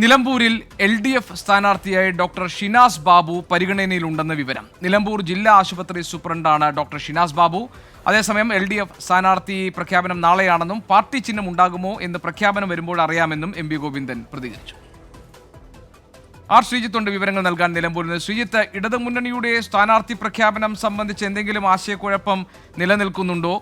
നിലമ്പൂരിൽ L D F സ്ഥാനാർത്ഥിയായി doctor Shinas Babu പരിഗണനയിലുണ്ടെന്ന് വിവരം. നിലമ്പൂർ ജില്ലാ ആശുപത്രി സൂപ്രണ്ടാണ് ഡോക്ടർ ഷിനാസ് ബാബു. അതേസമയം എൽ ഡി എഫ് സ്ഥാനാർത്ഥി പ്രഖ്യാപനം നാളെയാണെന്നും പാർട്ടി ചിഹ്നം ഉണ്ടാകുമോ എന്ന് പ്രഖ്യാപനം വരുമ്പോൾ അറിയാമെന്നും എം വി ഗോവിന്ദൻ പ്രതികരിച്ചു. ആർ ശ്രീജിത്തുണ്ട് വിവരങ്ങൾ നൽകാൻ നിലമ്പൂരിൽ നിന്ന്. ശ്രീജിത്ത് ഇടതുമുന്നണിയുടെ സ്ഥാനാർത്ഥി പ്രഖ്യാപനം സംബന്ധിച്ച് എന്തെങ്കിലും ആശയക്കുഴപ്പം നിലനിൽക്കുന്നുണ്ടോ?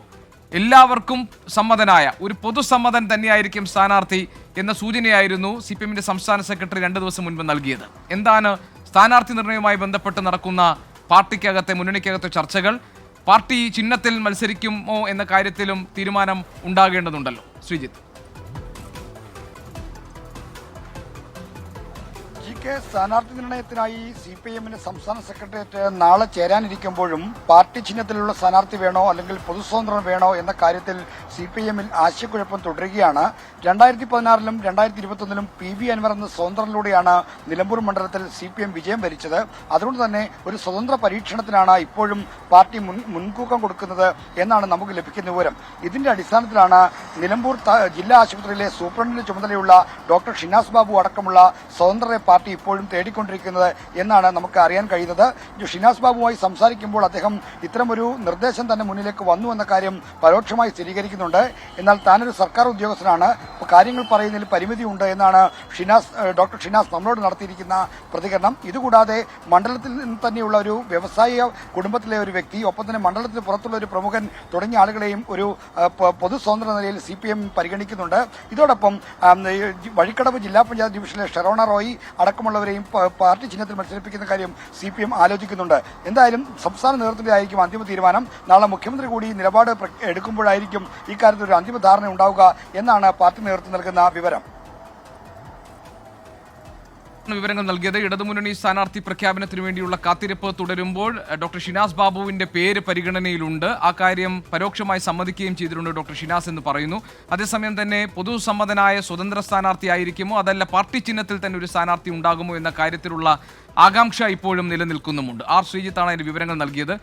എല്ലാവർക്കും സമ്മതനായ ഒരു പൊതുസമ്മതൻ തന്നെയായിരിക്കും സ്ഥാനാർത്ഥി എന്ന സൂചനയായിരുന്നു സി പി എമ്മിന്റെ സംസ്ഥാന സെക്രട്ടറി രണ്ട് ദിവസം മുൻപ് നൽകിയത്. എന്താണ് സ്ഥാനാർത്ഥി നിർണയവുമായി ബന്ധപ്പെട്ട് നടക്കുന്ന പാർട്ടിക്കകത്തെ മുന്നണിക്കകത്തെ ചർച്ചകൾ? പാർട്ടി ചിഹ്നത്തിൽ മത്സരിക്കുമോ എന്ന കാര്യത്തിലും തീരുമാനം ഉണ്ടാകേണ്ടതുണ്ടല്ലോ. ശ്രീജിത്ത്. ജി കെ സ്ഥാനാർത്ഥി നിർണയത്തിനായി സി പി എമ്മിന്റെ സംസ്ഥാന സെക്രട്ടേറിയറ്റ് നാളെ ചേരാനിരിക്കുമ്പോഴും പാർട്ടി ചിഹ്നത്തിലുള്ള സ്ഥാനാർത്ഥി വേണോ അല്ലെങ്കിൽ പൊതുസ്വതന്ത്രം വേണോ എന്ന കാര്യത്തിൽ സി പി എമ്മിൽ ആശയക്കുഴപ്പം തുടരുകയാണ്. രണ്ടായിരത്തി പതിനാറിലും രണ്ടായിരത്തി ഇരുപത്തൊന്നിലും പി വി അൻവർ എന്ന സ്വതന്ത്രനിലൂടെയാണ് നിലമ്പൂർ മണ്ഡലത്തിൽ സി പി എം വിജയം വരിച്ചത്. അതുകൊണ്ട് തന്നെ ഒരു സ്വതന്ത്ര പരീക്ഷണത്തിനാണ് ഇപ്പോഴും പാർട്ടി മുൻകൂക്കം കൊടുക്കുന്നത് എന്നാണ് നമുക്ക് ലഭിക്കുന്ന വിവരം. ഇതിന്റെ അടിസ്ഥാനത്തിലാണ് നിലമ്പൂർ ജില്ലാ ആശുപത്രിയിലെ സൂപ്രണ്ടിന്റെ ചുമതലയുള്ള ഡോക്ടർ ഷിനാസ് ബാബു അടക്കമുള്ള സ്വതന്ത്രരെ പാർട്ടി ഇപ്പോഴും തേടിക്കൊണ്ടിരിക്കുന്നത് എന്നാണ് നമുക്ക് അറിയാൻ കഴിയുന്നത്. ഷിനാസ് ബാബുമായി സംസാരിക്കുമ്പോൾ അദ്ദേഹം ഇത്തരമൊരു നിർദ്ദേശം തന്നെ മുന്നിലേക്ക് വന്നു എന്ന കാര്യം പരോക്ഷമായി സ്ഥിരീകരിക്കുന്നുണ്ട്. എന്നാൽ താനൊരു സർക്കാർ ഉദ്യോഗസ്ഥനാണ്. കാര്യങ്ങൾ പറയുന്നതിൽ പരിമിതിയുണ്ട് എന്നാണ് ഷിനാസ് ഡോക്ടർ ഷിനാസ് നമ്മളോട് നടത്തിയിരിക്കുന്ന പ്രതികരണം. ഇതുകൂടാതെ മണ്ഡലത്തിൽ നിന്ന് തന്നെയുള്ള ഒരു വ്യവസായ കുടുംബത്തിലെ ഒരു വ്യക്തി ഒപ്പം തന്നെ മണ്ഡലത്തിന് പുറത്തുള്ള ഒരു പ്രമുഖൻ തുടങ്ങിയ ആളുകളെയും ഒരു പൊതു സ്വതന്ത്ര നിലയിൽ സി പി എം പരിഗണിക്കുന്നുണ്ട് ഇതോടൊപ്പം വഴിക്കടവ് ജില്ലാ പഞ്ചായത്ത് ഡിവിഷനിലെ ഷെറോണ റോയി അടക്കമുള്ളവരെയും പാർട്ടി ചിഹ്നത്തിൽ മത്സരിപ്പിക്കുന്ന കാര്യം സി പി എം ആലോചിക്കുന്നുണ്ട്. എന്തായാലും സംസ്ഥാന നേതൃത്വത്തിലായിരിക്കും അന്തിമ തീരുമാനം. നാളെ മുഖ്യമന്ത്രി കൂടി നിലപാട് എടുക്കുമ്പോഴായിരിക്കും ഇക്കാര്യത്തിൽ ഒരു അന്തിമ ധാരണ ഉണ്ടാവുക എന്നാണ് പാർട്ടി നേതൃത്വം നൽകുന്ന വിവരം. വിവരങ്ങൾ നൽകിയത്. ഇടതുമുന്നണി സ്ഥാനാർത്ഥി പ്രഖ്യാപനത്തിന് വേണ്ടിയുള്ള കാത്തിരിപ്പ് തുടരുമ്പോൾ ഡോക്ടർ ഷിനാസ് ബാബുവിന്റെ പേര് പരിഗണനയിലുണ്ട്. ആ കാര്യം പരോക്ഷമായി സമ്മതിക്കുകയും ചെയ്തിട്ടുണ്ട് ഡോക്ടർ ഷിനാസ് എന്ന് പറയുന്നു. അതേസമയം തന്നെ പൊതുസമ്മതനായ സ്വതന്ത്ര സ്ഥാനാർത്ഥിയായിരിക്കുമോ അതല്ല പാർട്ടി ചിഹ്നത്തിൽ തന്നെ ഒരു സ്ഥാനാർത്ഥി ഉണ്ടാകുമോ എന്ന കാര്യത്തിലുള്ള ആകാംക്ഷ ഇപ്പോഴും നിലനിൽക്കുന്നുമുണ്ട്. ആർ ശ്രീജിത്താണ് അതിന്റെ വിവരങ്ങൾ നൽകിയത്.